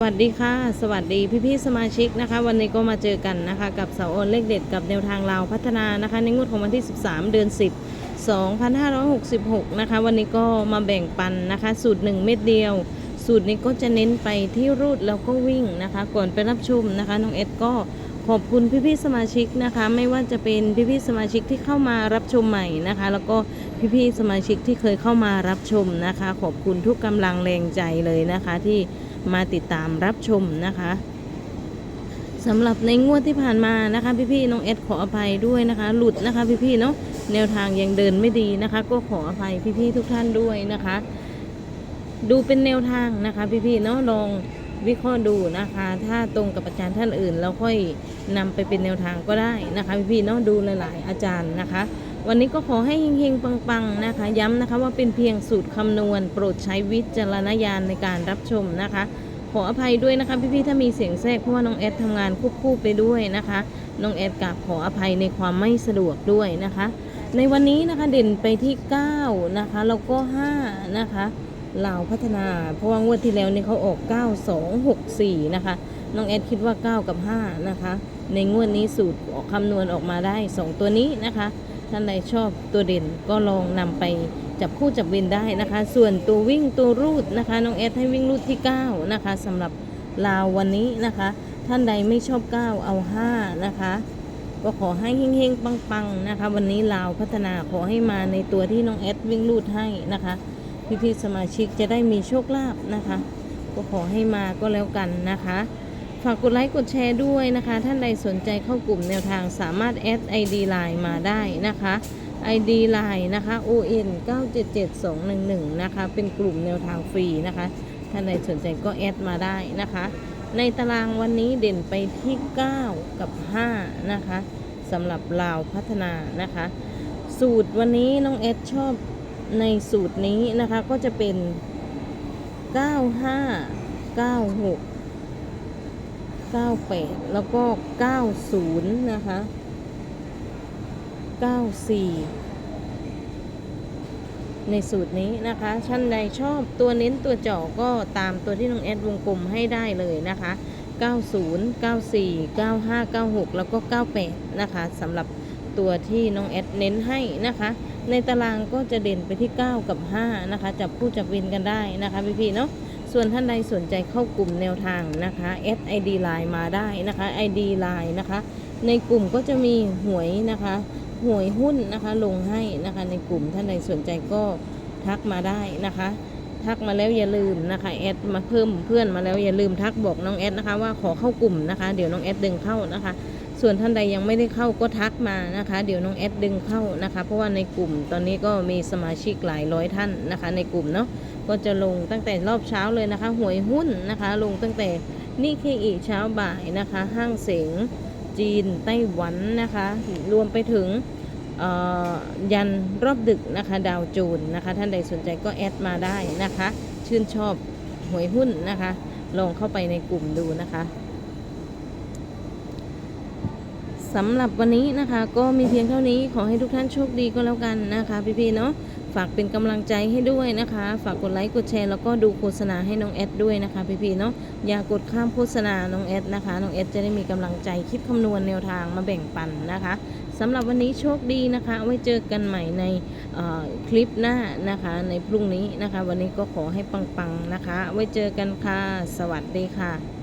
สวัสดีค่ะ สวัสดีพี่ๆสมาชิกนะคะ วันนี้ก็มาเจอกันนะคะ กับเสาโอนเลขเด็ดกับแนวทางลาวพัฒนานะคะ ในงวดของวันที่ 13 เดือน 10 2566 นะคะ วันนี้ก็มาแบ่งปันนะคะ สูตร 1 เม็ดเดียว สูตรนี้ก็จะเน้นไปที่รูดแล้วก็วิ่งนะคะ ก่อนไปรับชมนะคะน้องเอ็ดก็ขอบคุณพี่ๆสมาชิกนะคะ ไม่ว่าจะเป็นพี่ๆสมาชิกที่เข้ามารับชมใหม่นะคะ แล้วก็พี่ๆสมาชิกที่เคยเข้ามารับชมนะคะ ขอบคุณทุกกำลังแรงใจเลยนะคะที่ มาติดตามรับชมนะคะสำหรับในงวดที่ผ่านมานะคะพี่ๆน้องเอสขออภัยด้วยนะคะ หลุดนะคะพี่ๆเนาะแนวทางยังเดินไม่ดีนะคะ ก็ขออภัยพี่ๆทุกท่านด้วยนะคะ ดูเป็นแนวทางนะคะ พี่ๆเนาะลองวิเคราะห์ดูนะคะ ถ้าตรงกับอาจารย์ท่านอื่นเราค่อยนำไปเป็นแนวทางก็ได้นะคะ พี่ๆเนาะดูหลายๆอาจารย์นะคะ วันนี้ก็ขอให้เฮงๆปังๆนะคะ ย้ำนะคะว่าเป็นเพียงสูตรคำนวณ โปรดใช้วิจารณญาณในการรับชมนะคะ ขออภัยด้วยนะคะพี่ๆถ้ามีเสียงแทรกเพราะว่าน้องแอดทำงานควบคู่ไปด้วยนะคะ น้องแอดกราบขออภัยในความไม่สะดวกด้วยนะคะ ในวันนี้นะคะเด่นไปที่ 9 นะคะแล้วก็ 5 นะคะลาวพัฒนา เพราะว่างวดที่แล้วนี่เขาออก 9264 นะคะ น้องแอดคิดว่า 9 กับ 5 นะคะ ในงวดนี้สูตรคำนวณออกมาได้ 2 ตัวนี้นะคะ ท่านใดชอบตัวเด่นก็ลองนำไปจับคู่จับเวนได้นะคะ ส่วนตัววิ่งตัวรูดนะคะน้องแอดให้วิ่งรูดที่ 9 นะคะสำหรับลาววันนี้นะคะ ท่านใดไม่ชอบ 9 เอา 5 นะคะ ก็ขอให้เฮงๆ ปังๆ นะคะ วันนี้ลาวพัฒนาขอให้มาในตัวที่น้องแอดวิ่งรูดให้นะคะพี่ๆสมาชิกจะได้มีโชคลาภนะคะ ก็ขอให้มาก็แล้วกันนะคะ ฝากกดไลค์กดแชร์ด้วยนะคะ ท่านใดสนใจเข้ากลุ่มแนวทางสามารถแอด ID Line มาได้นะคะ ID Line นะคะ ON 977211 นะคะ เป็นกลุ่มแนวทางฟรีนะคะ ท่านใดสนใจก็แอดมาได้นะคะ ในตารางวันนี้เด่นไปที่ 9 กับ 5 นะคะสำหรับลาวพัฒนานะคะ สูตรวันนี้น้องแอดชอบในสูตรนี้นะคะก็จะเป็น 95 96 98 แล้วก็ 90 นะคะ 94 ในสูตรนี้นะคะท่านใดชอบตัวเน้นตัวเจาะก็ตามตัวที่น้องแอดวงกลมให้ได้เลยนะคะ 90 94 95 96 แล้วก็ 98 นะคะสำหรับตัวที่น้องแอดเน้นให้นะคะ ในตารางก็จะเด่นไปที่ 9 กับ 5 นะคะ จับคู่จับวินกันได้นะคะพี่ๆเนาะ ส่วนท่านใดสนใจเข้ากลุ่มแนวทางนะคะ s ID Line มาได้นะคะ ID Line นะคะ ในกลุ่มก็จะมีหวยนะคะหวยหุ้นนะคะลงให้นะคะในกลุ่มท่านใดสนใจก็ทักมาได้นะคะ ทักมาแล้วอย่าลืมนะคะแอดมาเพิ่มเพื่อนมาแล้วอย่าลืมทักบอกน้องแอดนะคะว่าขอเข้ากลุ่มนะคะ เดี๋ยวน้องแอดดึงเข้านะคะ ส่วนท่านใดยังไม่ได้เข้าก็ทักมานะคะ เดี๋ยวน้องแอดดึงเข้านะคะ เพราะว่าในกลุ่มตอนนี้ก็มีสมาชิกหลายร้อยท่านนะคะ ในกลุ่มเนาะก็จะลงตั้งแต่รอบเช้าเลยนะคะหวยหุ้นนะคะ ลงตั้งแต่นี่เคอีเช้าบ่ายนะคะ ห้างเสงจีนไต้หวันนะคะ รวมไปถึงยันรอบดึกนะคะ ดาวโจนนะคะ ท่านใดสนใจก็แอดมาได้นะคะ ชื่นชอบหวยหุ้นนะคะ ลองเข้าไปในกลุ่มดูนะคะ สำหรับวันนี้นะคะ ก็มีเพียงเท่านี้ขอให้ทุกท่านโชคดีก็แล้วกันนะคะ พี่ๆเนาะฝากเป็นกำลังใจให้ด้วยนะคะ ฝากกดไลค์กดแชร์แล้วก็ดูโฆษณาให้น้องแอดด้วยนะคะพี่ๆเนาะอย่ากดข้ามโฆษณาน้องแอดนะคะน้องแอดจะได้มีกำลังใจคิดคำนวณแนวทางมาแบ่งปันนะคะสำหรับวันนี้โชคดีนะคะ ไว้เจอกันใหม่ในคลิปหน้านะคะ ในพรุ่งนี้นะคะ วันนี้ก็ขอให้ปังๆนะคะ ไว้เจอกันค่ะ สวัสดีค่ะ